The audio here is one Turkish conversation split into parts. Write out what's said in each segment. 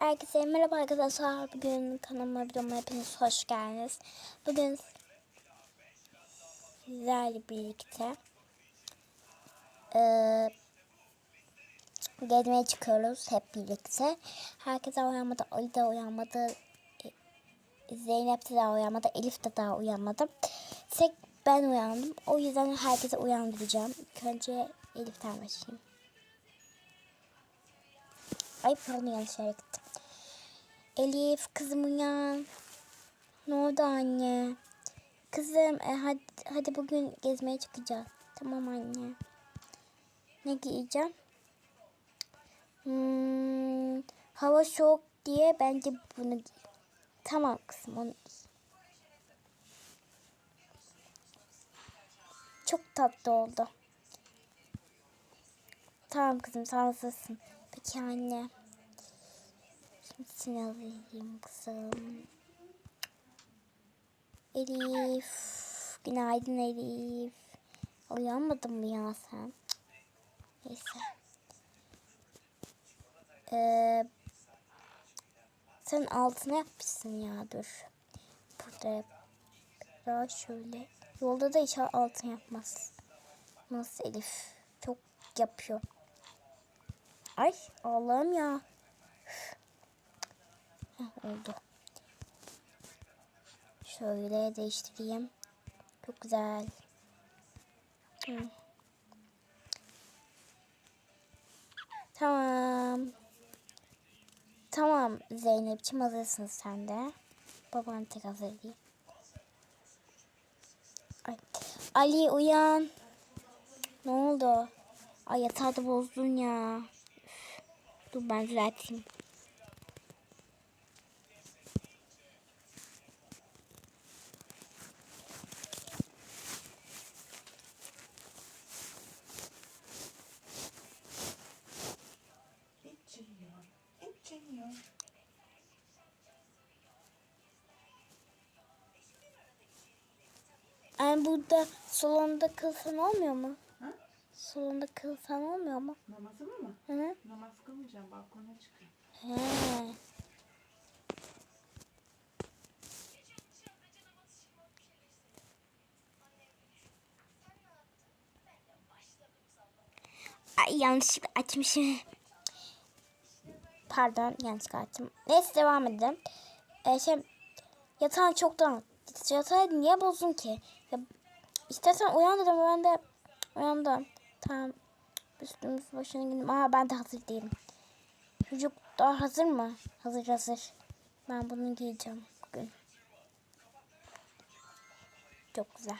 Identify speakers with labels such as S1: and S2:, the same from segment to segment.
S1: Herkese merhaba arkadaşlar. Bugün kanalıma videoma hepiniz hoş geldiniz. Bugün sizlerle birlikte eee gezmeye çıkıyoruz hep birlikte. Herkes uyanmadı. Ali de uyanmadı. e, Zeynep de daha uyanmadı. Elif de daha uyanmadı. Tek ben uyandım. O yüzden herkese uyandıracağım. İlk önce Elif'ten başlayayım. Ay pardon yanlış yere gittim. Elif kızım uyan. Ne oldu anne? Kızım e, hadi, hadi bugün gezmeye çıkacağız. Tamam anne. Ne giyeceğim? Hmm, hava soğuk diye bence bunu giy. Tamam kızım onu giy. Çok tatlı oldu. Tamam kızım hazırsın. Peki anne. Seni alayım kızım. Elif. Günaydın Elif. Uyanmadın mı ya sen? Neyse. Ee, sen altına yapmışsın ya dur. Burada biraz şöyle. Yolda da hiç altın yapmaz. Nasıl Elif? Çok yapıyor. Ay Allah'ım ya. Heh, oldu. Şöyle değiştireyim. Çok güzel. Hı. Tamam. Tamam Zeynep'ciğim hazırsın sen de. Baban tek hazır değil. Ali uyan. Ne oldu? Ay yatağı da bozdun ya. Dur ben düzelteyim. Yani burada salonda kılsan olmuyor mu?
S2: Ha?
S1: Salonda kılsan olmuyor mu?
S2: Namazımı mı?
S1: Hı hı.
S2: Namaz kılmayacağım, balkona çıkıyorum.
S1: He. Ay yanlışlıkla açmışım. Pardon yanlışlıkla açtım. Neyse devam edelim. Ee, şey, yatağın çoktan yatağı niye bozdun ki? Ya, istersen uyan dedim ben de uyandım. Tamam. Üstümüz başına gidelim. Aa ben de hazır değilim. Çocuk daha hazır mı? Hazır hazır. Ben bunu giyeceğim bugün. Çok güzel.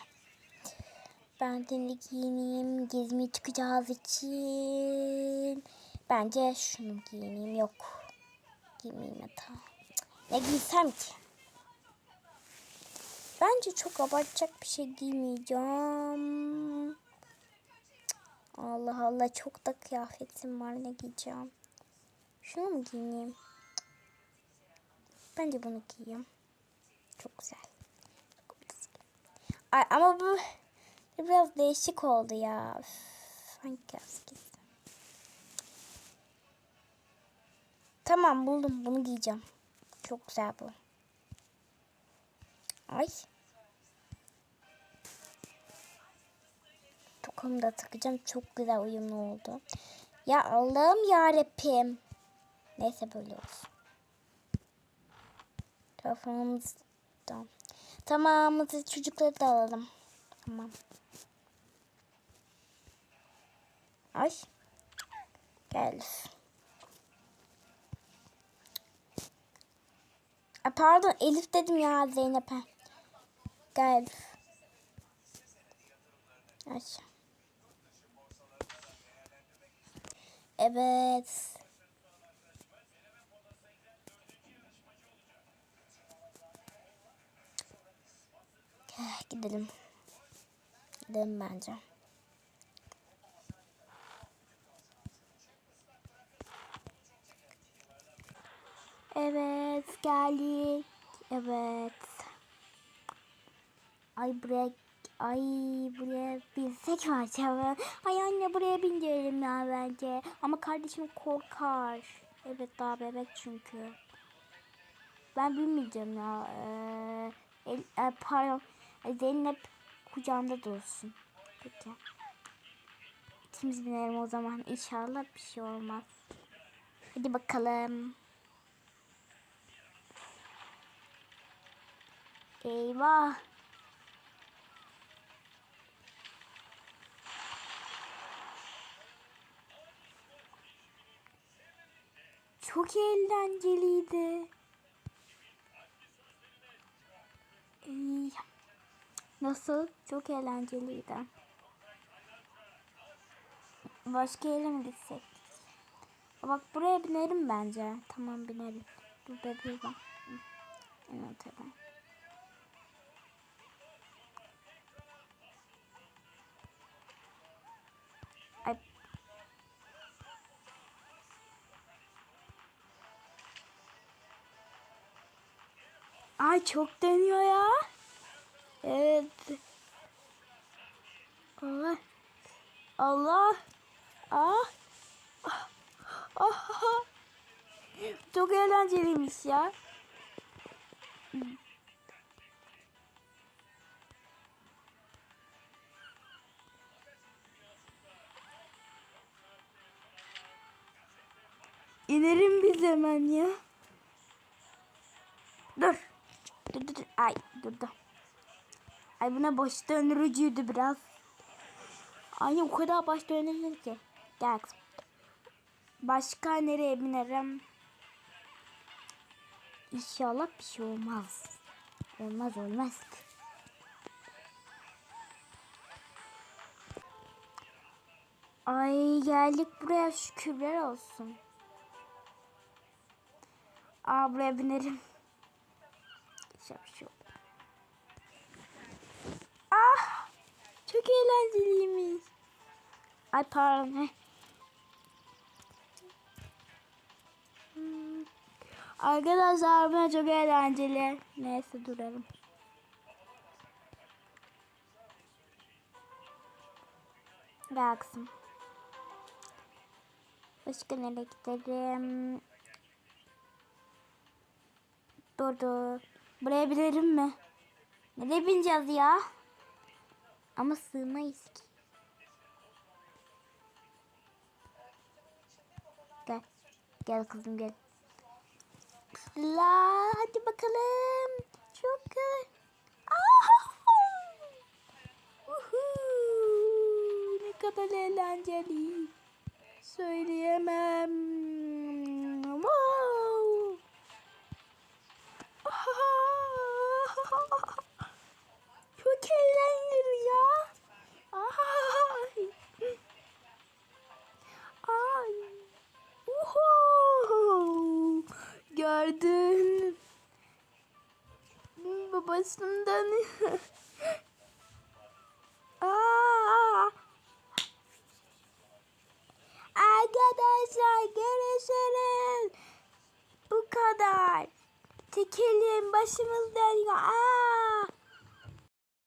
S1: Ben de giyineyim. Gezmeye çıkacağız için. Bence şunu giyineyim. Yok. Giymeyeyim yatağa. Ne giysem ki? Bence çok abartacak bir şey giymeyeceğim. Allah Allah çok da kıyafetim var ne giyeceğim. Şunu mu giyeyim? Bence bunu giyeyim. Çok güzel. Ay, ama bu biraz değişik oldu ya. Üf, hangi? Tamam buldum bunu giyeceğim. Çok güzel bu. Ay. Tokamı da takacağım. Çok güzel uyumlu oldu. Ya Allah'ım yarabbim. Neyse böyle olsun. Da. Tamam hadi çocukları da alalım. Tamam. Ay. Gel. A, pardon Elif dedim ya Zeynep'e. Gel. Aç. Evet. Gidelim. Gidelim bence. Evet geldik. Evet. Ay buraya ay buraya binsek mi acaba? Ay anne buraya bindirelim ya bence. Ama kardeşim korkar. Evet daha bebek çünkü. Ben bilmeyeceğim ya. Ee, el, e, pardon. E, Zeynep kucağında dursun. Peki. İkimiz binelim o zaman. İnşallah bir şey olmaz. Hadi bakalım. Eyvah. Çok eğlenceliydi. Ey, Nasıl? Çok eğlenceliydi. Başka yere mi gitsek? Bak buraya binerim bence. Tamam binerim. Dur bebeğim. Evet tamam. Ay çok dönüyor ya. Evet. Allah. Allah. Ah. Ah. Ah. Çok eğlenceliymiş ya. İnerim biz hemen ya. Dur. Ay durdu. Ay buna baş döndürücüydü biraz. Ay o kadar baş döndürücü ki. Gel. Başka nereye binerim? İnşallah bir şey olmaz. Olmaz olmaz. Ay geldik buraya şükürler olsun. Aa buraya binerim. Güzel bir şey. Ah! Çok eğlenceliymiş. Ay pardon. Hmm. Arkadaşlar ben çok eğlenceli. Neyse duralım. Kızım. Başka nereye gidelim? Dur dur. Buraya binelim mi? Nereye bineceğiz ya? Ama sığmayız ki. Gel. Gel kızım gel. La hadi bakalım. Çok güzel. Ne kadar eğlenceli. Söyleyemem. Wow. Çok eğlenceli ya. Ay. Ay. Uhu. Gördün. Babasından. Aa. Arkadaşlar görüşürüz. Bu kadar. Çekelim başımız dönüyor. Aa.